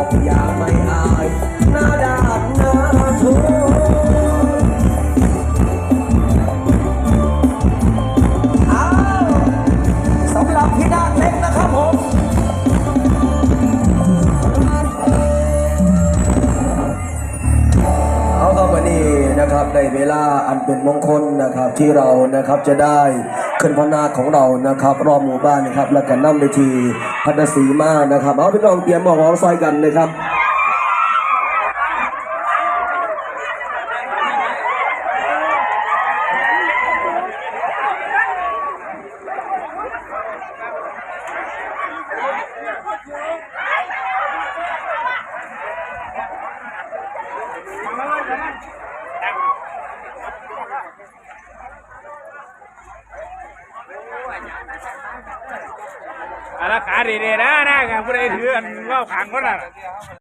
อกอย่าไม่อายหน้าด้านหน้าทุกอ้าสำหรับพี่ด้านเล็กนะครับผมเอาครับวันนี้นะครับในเวลาอันเป็นมงคลนะครับที่เรานะครับจะได้ ขึ้นพนาของเรานะครับ รอบหมู่บ้านนะครับ แล้วก็นำไปทีพัฒสีมานะครับ เอาพี่น้องเตรียมหมอหอมซอยกันนะครับ อารขาดีๆนะนะกันผู้ใดถืออันเล่าขังก็น่ะ